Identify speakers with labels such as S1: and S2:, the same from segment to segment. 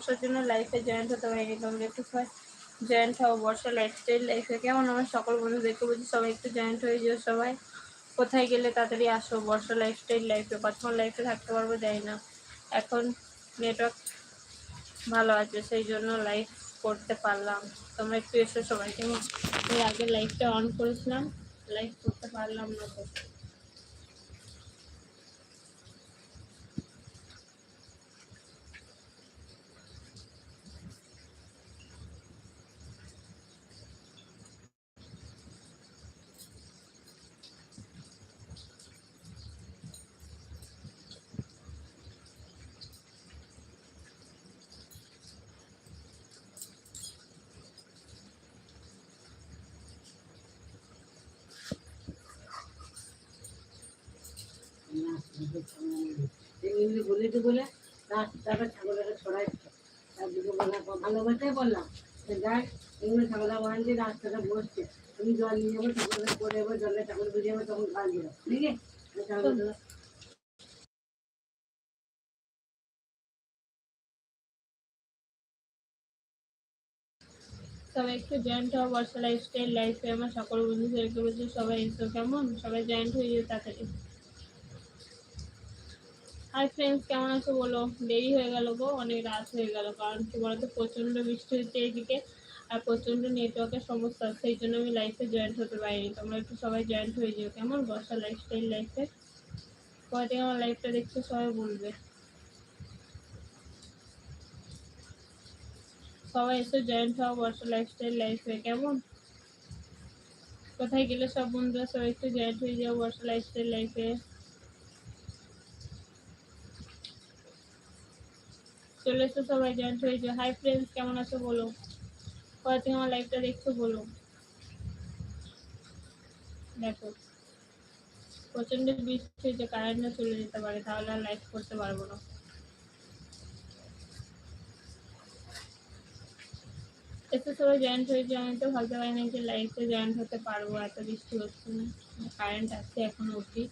S1: বর্ষার জন্য লাইফে জয়েন্ট হতে পারিনি, তোমরা একটু জয়েন্ট হও, বর্ষা লাইফস্টাইল লাইফে কেমন আমার সকল বন্ধুদেরকে বলছি, সবাই একটু জয়েন্ট হয়ে যেও সবাই। কোথায় গেলে তাড়াতাড়ি আসো, বর্ষা লাইফস্টাইল লাইফে কতক্ষণ লাইফে থাকতে পারব যাই না। এখন নেটওয়ার্ক ভালো আছে, সেই জন্য লাইভ করতে পারলাম। তোমরা একটু এসো সবাই, কেমন? আমি আগে লাইভটা অন করেছিলাম লাইভ করতে পারলাম না। সবাই একটু জয়েন্ট হওয়া বর্ষা লাইফস্টাইল লাইফে সকল বন্ধুদেরকে সবাই কেমন? সবাই জয়েন্ট হয়ে যেও তাড়াতাড়ি। হাই ফ্রেন্ডস কেমন আছো বলো? দেরি হয়ে গেল গো, অনেক রাত হয়ে গেল। কারণ কি বলতো, প্রচণ্ড বৃষ্টি হচ্ছে এইদিকে আর প্রচণ্ড নেটওয়ার্কের সমস্যা, সেই জন্য আমি লাইফে জয়েন্ট হতে পারিনি। তোমরা একটু সবাই জয়েন্ট হয়ে যেও, কেমন? বর্ষা লাইফস্টাইল লাইফে কয়দিন আমার লাইফটা দেখছ, সবাই বলবে। সবাই এসে জয়েন্ট হওয়া বর্ষা লাইফস্টাইল লাইফে কেমন? কোথায় গেলে সব বন্ধুরা সবাই একটু জয়েন্ট হয়ে যাও, বর্ষা লাইফস্টাইল লাইফে চলে এসো সবাই জয়েন্ট হয়ে যাও। হাই ফ্রেন্ডস কেমন আছো বলো? তুমি আমার লাইফটা দেখছ বলো। দেখো প্রচণ্ড বৃষ্টি হয়েছে কারেন্টটা চলে যেতে পারে, তাহলে আর লাইভ করতে পারব না। এতে সবাই জয়েন্ট হয়েছে আমি তো ভাবতে পারি না যে লাইফে জয়েন্ট হতে পারব, এত বৃষ্টি হচ্ছে। না কারেন্ট আসছে এখন অবধি।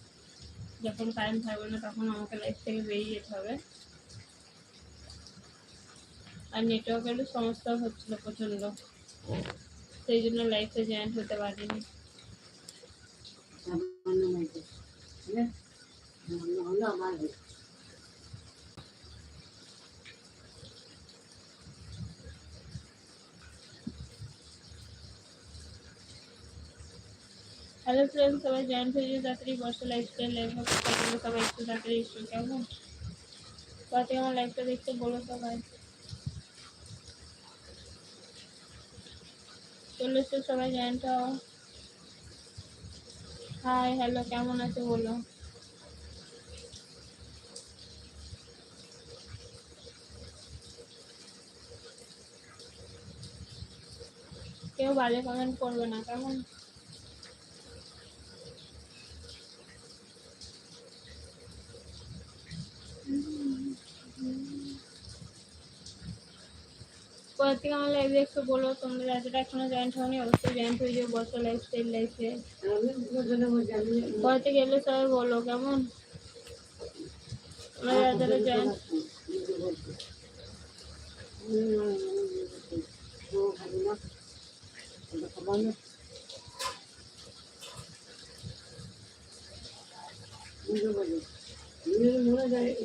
S1: যখন কারেন্ট থাকবে না, তখন আমাকে লাইফ থেকে বেরিয়ে যেতে হবে। আর নেটওয়ার্কেরও সমস্যা হচ্ছিল প্রচণ্ড। সেই জন্য লাইফে জয়েন্ট হতে পারিনি।
S2: সামান্য মতো ঠিক আছে হলো আমার
S1: হ্যালো ফ্রেন্ড সবাই জয়েন্ট হয়ে যাবে তাড়াতাড়ি বসে লাইফস্টাইল লাইফ সবাই একটু তাড়াতাড়ি এসো, কেমন? তাতে আমার লাইফটা দেখতে বলো সবাই। চলে সবাই জয়েন্ট হও হাই হ্যালো কেমন আছো বলো? কেউ বাজে কমেন্ট করবে না, কেমন? কোথা থেকে আমার লাইভ দেখছ বলো, তোমরা যারা এখনও জয়েন্ট হওনি, অবশ্যই জয়েন্ট হয়ে যাও বসো লাইফস্টাইল লাইফে
S2: আমি জন্য বলছি আমি
S1: কোথা থেকে এলে সবাই বলো, কেমন? তোমরা যারা যারা জয়েন্ট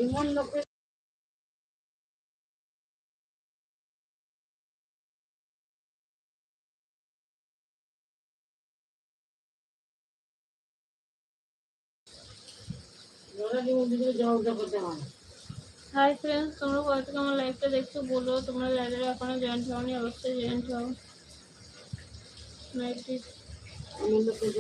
S2: এমন লোকের
S1: হাই ফ্রেন্ডস তোমরা কোথা থেকে আমার লাইভটা দেখছ বলো? তোমরা যারা যারা এখনও জয়েন্ট হওনি অবশ্যই জয়েন্ট হও। লাইভটি
S2: এমন লোকের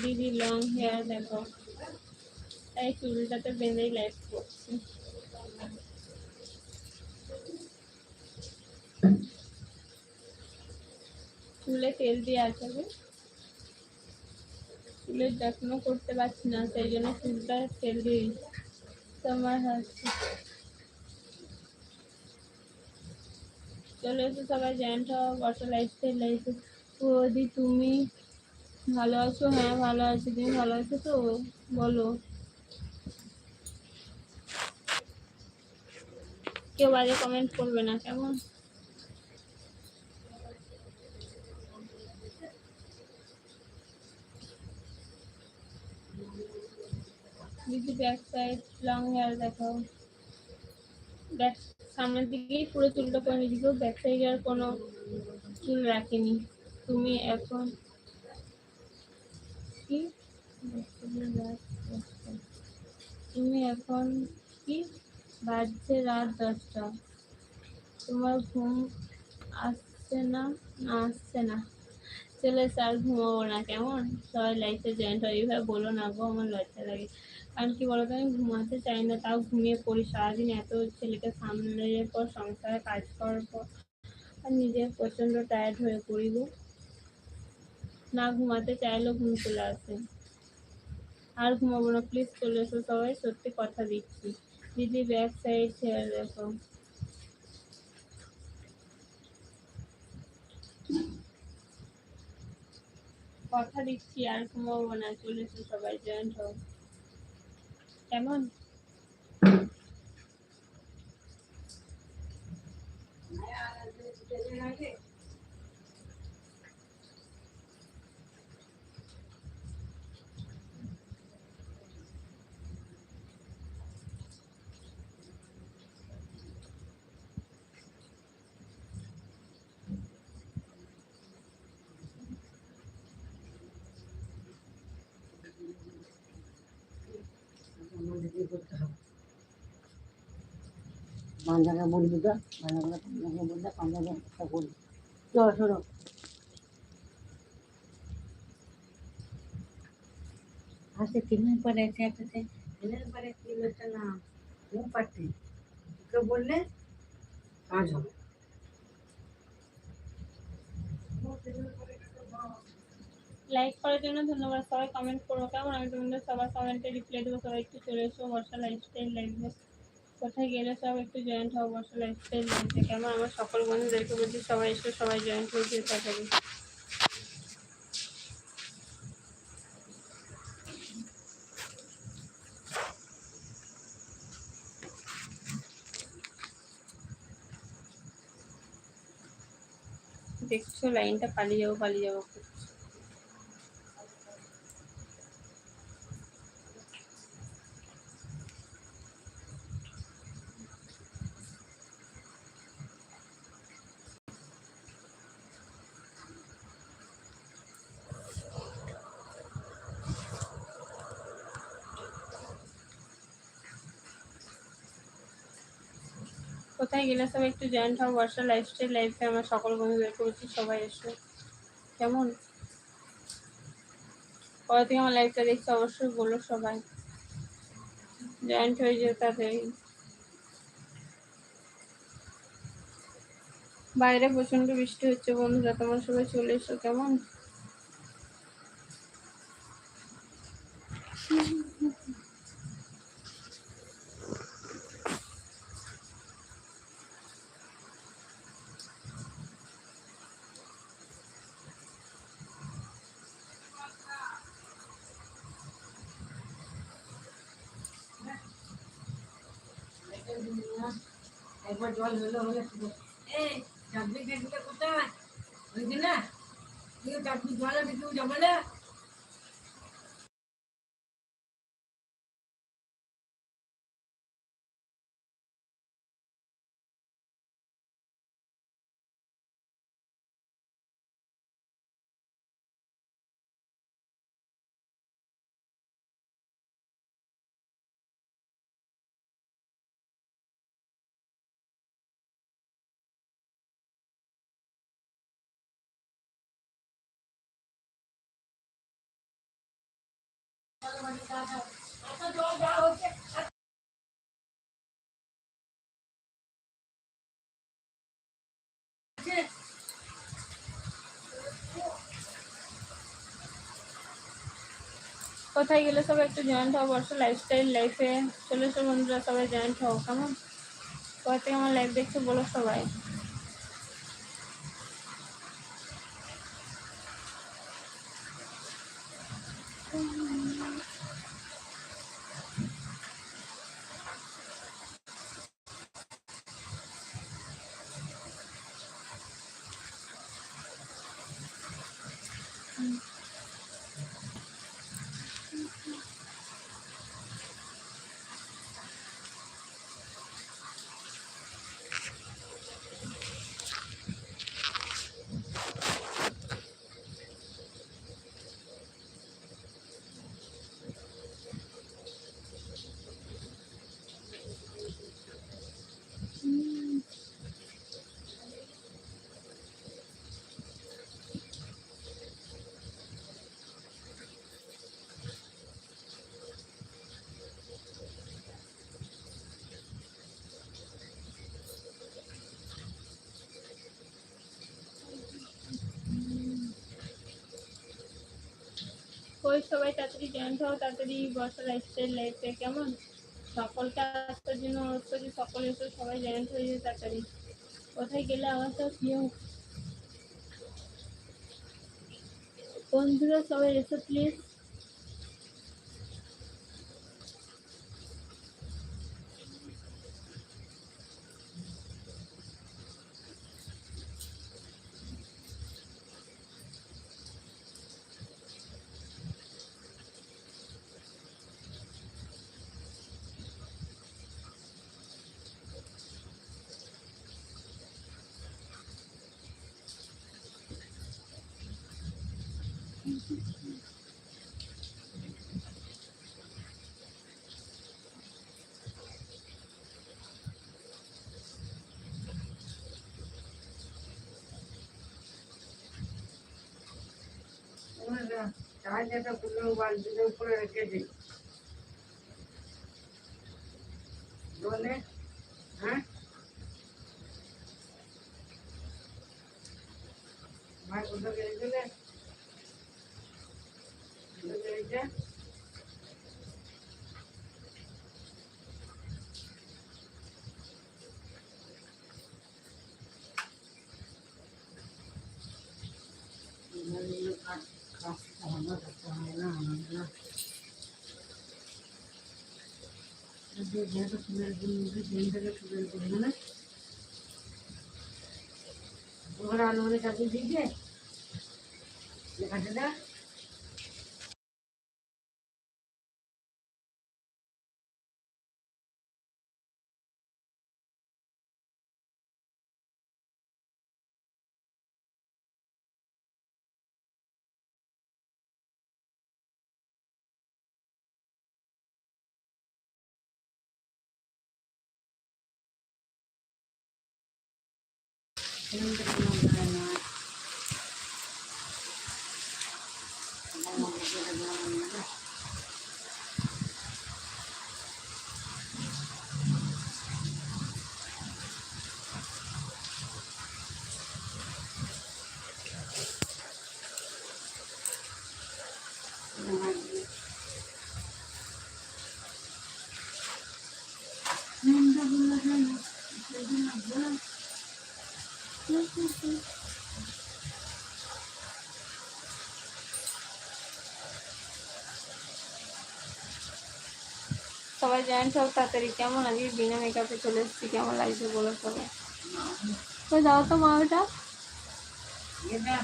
S1: দিদি লং হেয়ার দেখো। এই চুলটাতে বেঁধেই লাইফ করছি। চুলে তেল দিয়ে আসবে চুলের যত্ন করতে পারছি না, সেই জন্য তেল দিয়ে দিচ্ছি। তোমার হচ্ছে চলে এসো সবাই জয়েন্ট হওয়া বর্ষা লাইফস্টাইল লাইফে বৌদি তুমি ভালো আছো? হ্যাঁ ভালো আছি। তুমি ভালো আছো তো? বলো। কেউ বাজে কমেন্ট করবে না, কেমন দিদি ব্যাক সাইড লং হেয়ার দেখাও ব্যাক সামনের দিকেই পুরো চুলটা করে দিকেও ব্যাক সাইড আর কোনো চুল রাখিনি। তুমি এখন কি? তুমি এখন কি? বাজছে রাত দশটা। তোমার ঘুম আসছে না? না, আসছে না। চলে স্যার ঘুমাবো না। কেমন? সবাই লাইফে জয়েন্ট হয় এইভাবে বলো না গো, আমার লজ্জা লাগে। কারণ কি বলতো, আমি ঘুমাতে চাই না, তাও ঘুমিয়ে পড়ি। সারাদিন এত ছেলেকে সামলানোর পর, সংসারে কাজ করার পর, আর নিজে প্রচণ্ড টায়ার্ড হয়ে পড়ি গো। না ঘুমাতে চাইলেও ঘুম চলে আসে। আর ঘুমাবো না প্লিজ চলে এসো সবাই, সত্যি কথা দিচ্ছি। দিদি ব্যাক সাইড ছেড়ে দেখো। কথা দিচ্ছি, আর ঘুমাবো না, চলে এসো সবাই জয়েন্ট হও। কেমন
S2: কি করতে হবে। বান্ধাকে বলবি তো বান্ধাকে পান্ডাকে বললে পান্ডাকে একটা করবি চলো শোনো আজকে তিনের পরে একটাতে তিনের পরে তিন একটা না? ও পারতে ওকে বললে কাজ হবে।
S1: লাইক করার জন্য ধন্যবাদ। সবাই কমেন্ট করো, কেমন? আমি তোমাদের সবার কমেন্টে রিপ্লাই দেবো। সবাই একটু চলে এসো, বর্ষা লাইফস্টাইল লাইফে কোথায় গেলে সব একটু জয়েন্ট হও বর্ষা লাইফস্টাইল লাইফে কেমন? আমার সকল বন্ধুদেরকে বলছি, সবাই এসো, সবাই জয়েন্ট হয়ে যেতে থাকবে দেখছ, লাইনটা পালিয়ে যাব পালিয়ে যাব। কোথায় গেলে সব একটু জয়েন্ট হও বর্ষা লাইফস্টাইল লাইফে আমার সকল বন্ধুদেরকে করেছি, সবাই এসো। কেমন? কবে থেকে আমার লাইফটা দেখছ, অবশ্যই বলো সবাই। জয়েন্ট হয়ে যেতে তাড়াতাড়ি বাইরে প্রচণ্ড বৃষ্টি হচ্ছে বন্ধুরা, তোমার সবাই চলে এসো, কেমন?
S2: একবার জল হলো হলে এই চাকরি কোথায়? ওই না তুই চাকরি জল কেউ যাবে না?
S1: কোথায় গেলে সবাই একটু জয়েন্ট হও বর্ষ লাইফস্টাইল লাইফে চলে এসো বন্ধুরা সবাই জয়েন্ট হও কেমন কোথা থেকে আমার লাইফ দেখছ বলো সবাই ওই সবাই, তাড়াতাড়ি জয়েন্ট হও, তাড়াতাড়ি বর্ষা লাইফস্টাইল লাইফে কেমন? সকলকে আসার জন্য করি সকলে এসে সবাই জয়েন্ট হয়ে যায় তাড়াতাড়ি। কোথায় গেলে আমার তো প্রিয় বন্ধুরা, সবাই এসো প্লিজ
S2: 오늘은 자연에서 불러고 만지는 거야, 그지? যেহেতু ফুলের মধ্যে জেন থেকে করবে না ওখানে আলু মানে চাকরি দিয়েছে লেখাটা দেখ
S1: সবাই জয়েন্ট হোক তাড়াতাড়ি কেমন আজকে বিনা মেকআপে চলে এসেছি, কেমন লাগছে বলো সবাই। তো দাও তো মা ওটা।
S2: এটা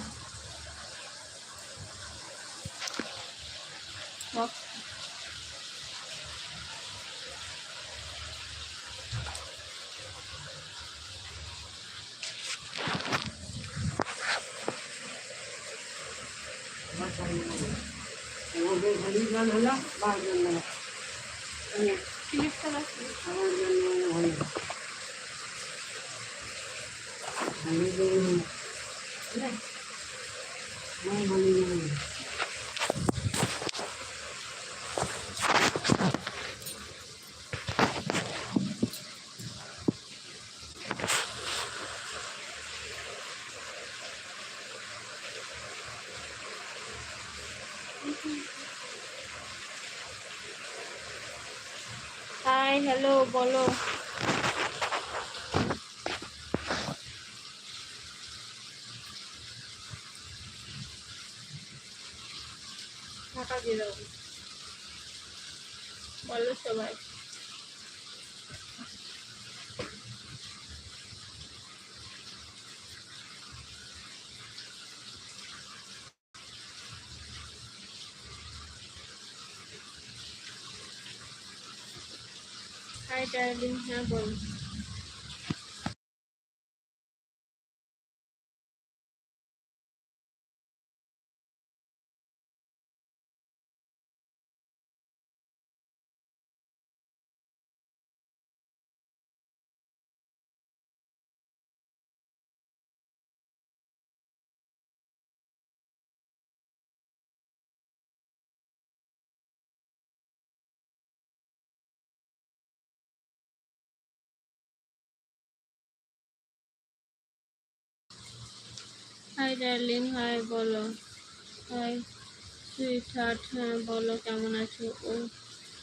S1: দাও।
S2: ওদের হলি গান হলো বার জন্য
S1: ক্লিপটা রাখি
S2: আমার জন্য হলো আমি জন্য আমার হলি গান
S1: হাই হ্যালো বলো টাকা দিয়ে দাও বলো সবাই হাই ডার্লিং হ্যাঁ বল হাই ডার্লিং হাই বলো। হাই সুইট হার্ট হ্যাঁ বলো, কেমন আছো? ও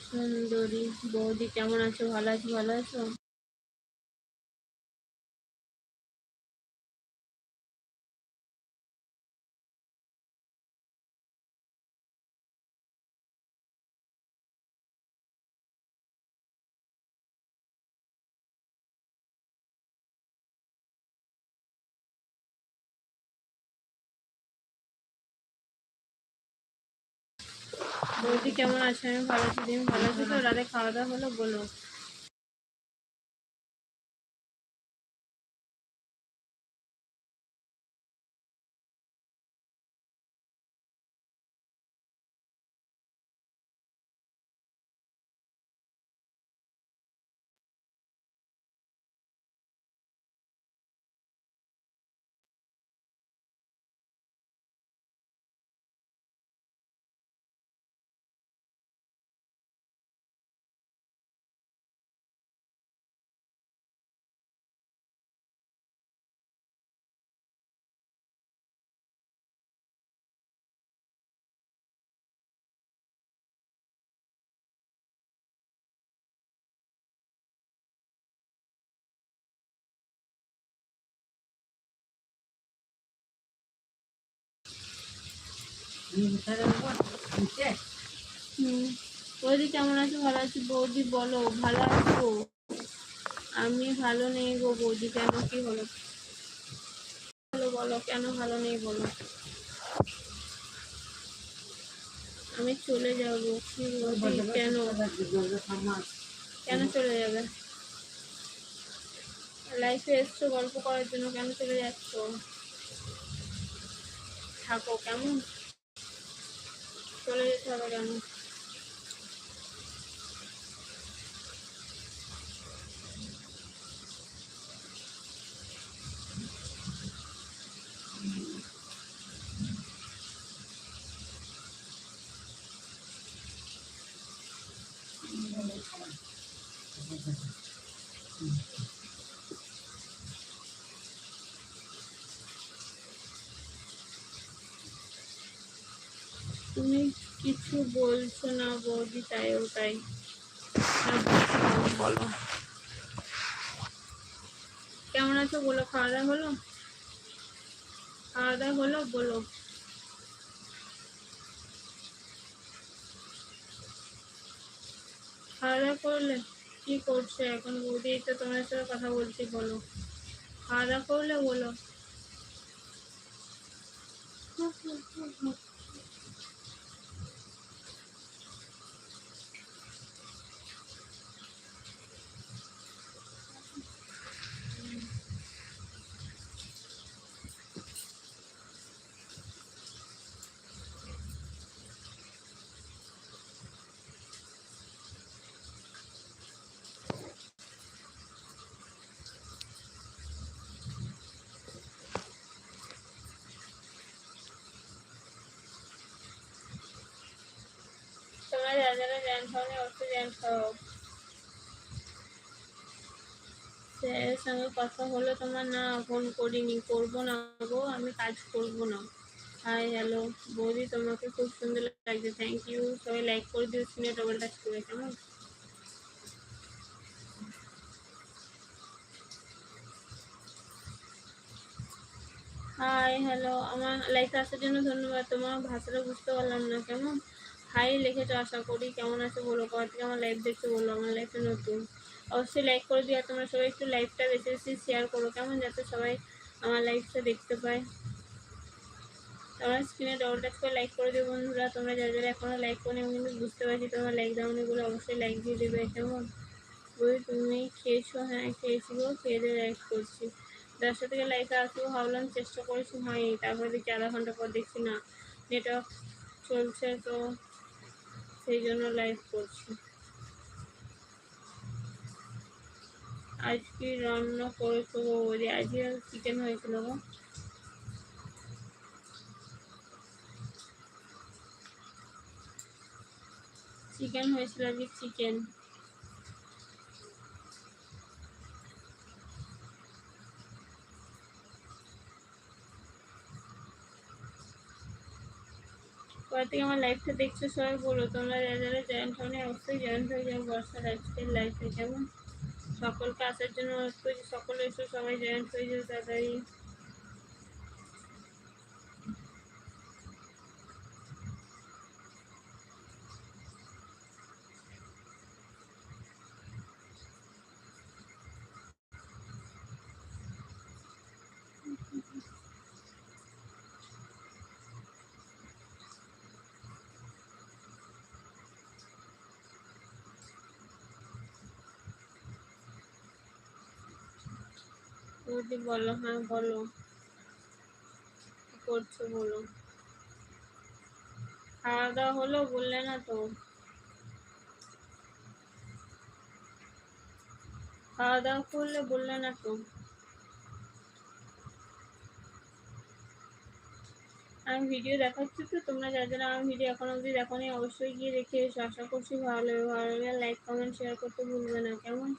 S1: সুন্দরী বৌদি, কেমন আছো? ভালো আছো? ভালো আছো? বৌদি কেমন আছে? আমি ভালো আছি, তুমি ভালো আছো? তো রাতে খাওয়া দাওয়া হলো, বলো। বৌদি, কেমন আছো? ভালো আছি। বৌদি, বলো, ভালো আছো? আমি ভালো নেই গো বৌদি, কেন? কি হলো? বলো বলো, কেন ভালো নেই বলো? আমি চলে যাব। কেন? কেন চলে যাবে? লাইফে এসছো গল্প করার জন্য? কেন চলে যাচ্ছ? থাকো, কেমন? চলে যেতে হবে কেন তুমি কিছু বলছো না বৌদি তাই ওটাই। বলো। কেমন আছো বলো খাওয়া দাওয়া হলো? খাওয়া দাওয়া হলো বলো। খাওয়া দাওয়া করলে কি করছ এখন? বৌদি তো তোমার সাথে কথা বলছি বলো। খাওয়া দাওয়া করলে বলো। যারা স্যারের সঙ্গে কথা হলো তোমার না, ফোন করিনি না গো, আমি কাজ করব না। হাই, হ্যালো, বৌদি, তোমাকে খুব সুন্দর লাগছে থ্যাংক ইউ সবাই লাইক করে দিও, শুনে কেমন? হাই, হ্যালো, আমার আসার জন্য ধন্যবাদ, তোমার ভাষাটা বুঝতে পারলাম না, কেমন? হাই লিখেছো, আশা করি। কেমন আছো বলো? কবে থেকে আমার লাইফ দেখতে বলো আমার লাইফে নতুন। অবশ্যই লাইক করে দিও তোমরা সবাই একটু লাইফটা বেশি বেশি শেয়ার করো, কেমন যাতে সবাই আমার লাইফটা দেখতে পায়। তোমরা স্ক্রিনে ডবল টাচ করে লাইক করে দিও বন্ধুরা। তোমরা যারা যারা এখনও লাইক করো আমি কিন্তু বুঝতে পারছি তোমরা লাইক দাওনি বলে অবশ্যই লাইক দিয়ে দেবে, কেমন? ওই তুমি খেয়েছো? হ্যাঁ খেয়েছি গো, খেয়ে দিয়ে লাইক করছি। দশটা থেকে লাইফে আসব ভাবলাম চেষ্টা করেছি, হয়নি। তারপরে দেখছি আধা ঘণ্টা পর দেখছি না নেটওয়ার্ক চলছে তো সেই জন্য লাইভ করছি। আজকে রান্না করেছ গো বৌদি, আজকে চিকেন হয়েছিল গো। চিকেন হয়েছিল আজকে চিকেন পর থেকে আমার লাইফটা দেখছ সবাই, বলো তোমরা যারা যারা জয়েন্ট হওনি, অবশ্যই জয়েন্ট হয়ে যাও। বর্ষা লাইফস্টাইল লাইফে কেমন সকলকে আসার জন্য সকলে এসো, সবাই জয়েন্ট হয়ে যাও, তাড়াতাড়ি। যদি বলো হ্যাঁ বলো। করছ বলো। খাওয়া দাওয়া হলো বললে না তো। খাওয়া দাওয়া করলে বললে না তো। আমি ভিডিও দেখাচ্ছি তো, তোমরা যারা যারা আমার ভিডিও এখন অবধি দেখো অবশ্যই গিয়ে দেখে এসো। আশা করছি ভালো লাগবে ভালো লাগলে লাইক কমেন্ট শেয়ার করতে ভুলবে না। কেমন?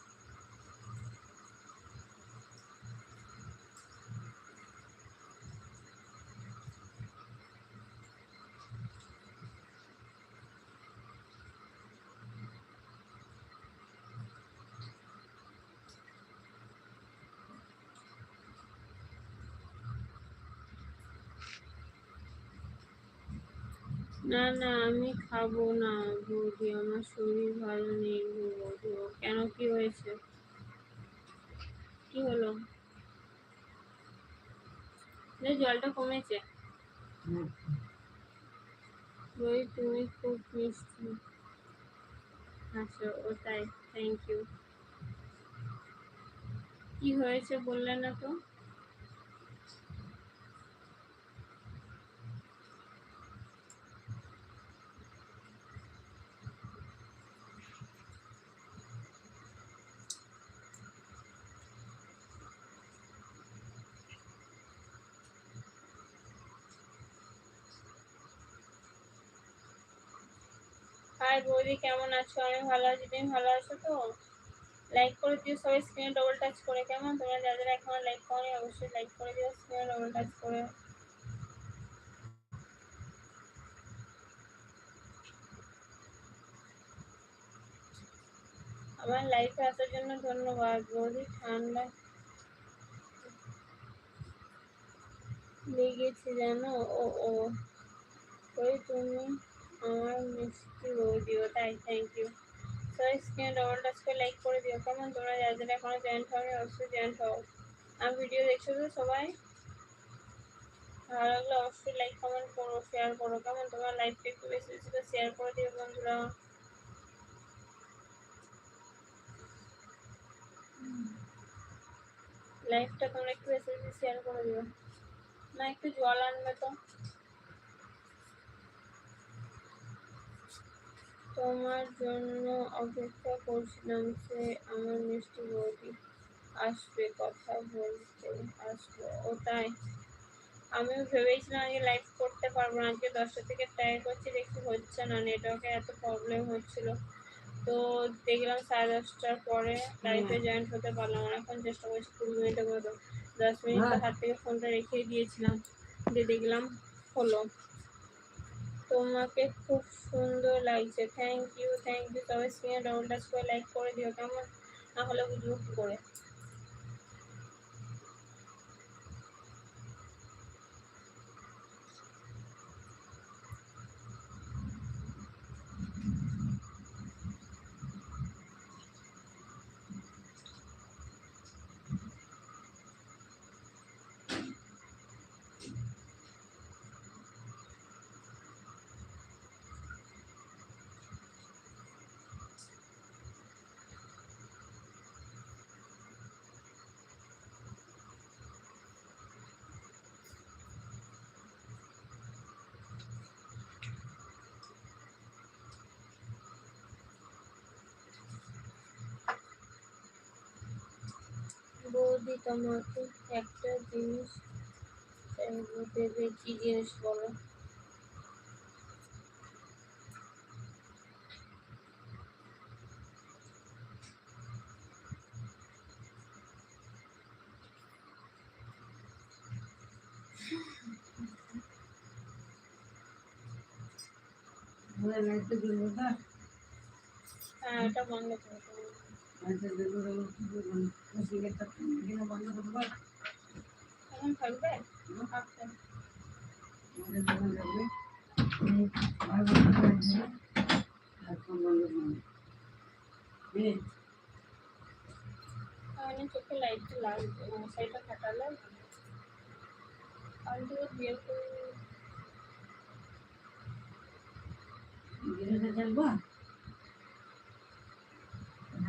S1: না না, আমি খাব না বৌদি, আমার শরীর ভালো নেই বৌদি। কেন, কি হয়েছে? কি হলো? জলটা কমেছে। ওই তুমি খুব মিষ্টি। আচ্ছা ও তাই থ্যাংক ইউ কি হয়েছে বললে না তো? বৌদি কেমন আছো? আমি ভালো আছি। তুমি ভালো আছো তো? লাইক করে দিও সবাই স্ক্রিনে ডবল টাচ করে। কেমন? তোমরা যারা এখনও লাইক করো অবশ্যই লাইক করে দিও স্ক্রিনে ডবল টাচ করে। আমার লাইফে আসার জন্য ধন্যবাদ। বৌদি, ঠান্ডা লেগেছে জানো? ও ও। তুমি আমার মিষ্টি বৌদিও তাই থ্যাংক ইউ সবাই স্ক্রিনে ডবল টাচ লাইক করে দিও। কেমন? তোমরা যারা যারা এখনও জয়েন্ট হবে অবশ্যই জয়েন্ট হও। আমার ভিডিও দেখছ তো সবাই? ভালো লাগলে অবশ্যই লাইক কমেন্ট করো শেয়ার করো। কেমন? তোমার লাইফটা একটু বেশি বেশি করে শেয়ার করে দিও বন্ধুরা। লাইফটা তোমরা একটু বেশি বেশি শেয়ার করে দিও। না, একটু জল আনবে তো। তোমার জন্য অপেক্ষা করছিলাম সে আমার মিষ্টি বৌদি আসবে কথা বলতে আসবে। ও তাই। আমিও ভেবেছিলাম আজকে লাইভ করতে পারব না। আজকে দশটা থেকে ট্রাই করছি দেখছি হচ্ছে না। নেটওয়ার্কে এত প্রবলেম হচ্ছিল। তো দেখলাম সাড়ে দশটার পরে লাইভে জয়েন্ট হতে পারলাম না। এখন চেষ্টা করছি কুড়ি মিনিটের মতো। দশ মিনিট হাত থেকে ফোনটা রেখে দিয়েছিলাম। দিয়ে দেখলাম হলো। তোমাকে খুব সুন্দর লাগছে। থ্যাংক ইউ থ্যাংক ইউ তবে স্ক্রিনে ডবল টাচ করে লাইক করে দিও, কেমন? না হলে বুঝব কী করে। যদি তোমাকে একটা জিনিস চাইব দেবে কি জিনিস বলো
S2: ঘরে লাইটটা জ্বলবে তা
S1: হ্যাঁ এটা বন্ধ করে দেবো।
S2: লাইটটা জ্বলবে তো কি করব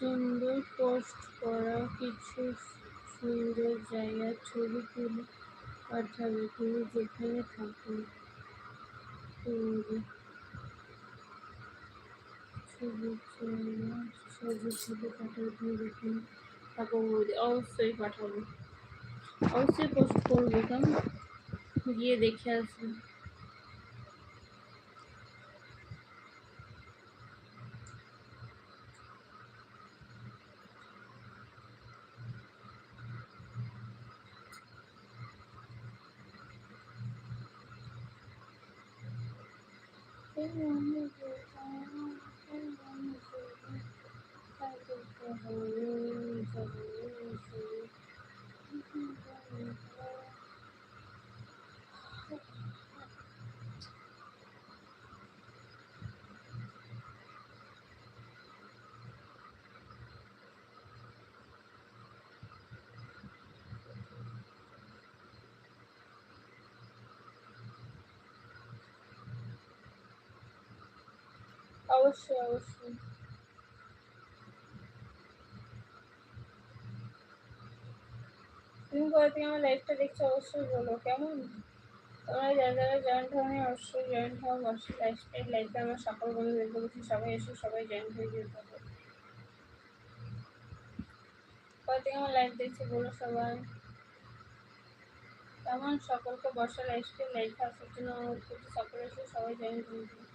S1: সুন্দর পোস্ট করা কিছু সুন্দর জায়গার ছবি তুলে পাঠাবে তুমি যেখানে থাকো ছবি ছবি পাঠাবে তুমি অবশ্যই পাঠাবো। অবশ্যই পোস্ট করব, কেমন? গিয়ে দেখে আসব। 嗯 অবশ্যই অবশ্যই। তুমি কোথা থেকে আমার লাইফটা দেখছ, অবশ্যই বলো, কেমন? তোমরা যারা যারা জয়েন্ট হওনি অবশ্যই জয়েন্ট হও, অবশ্যই লাইফস্টাইল লাইফে আমার সকল বন্ধু দেখতে বলছি, সবাই এসে, সবাই জয়েন্ট হয়ে যেতে হবে কোথা থেকে আমার লাইফ দেখছি, বলো সবাই। তেমন সকলকে বর্ষা লাইফস্টাইল লাইফে আসার জন্য সকলে এসে, সবাই জয়েন করে দিন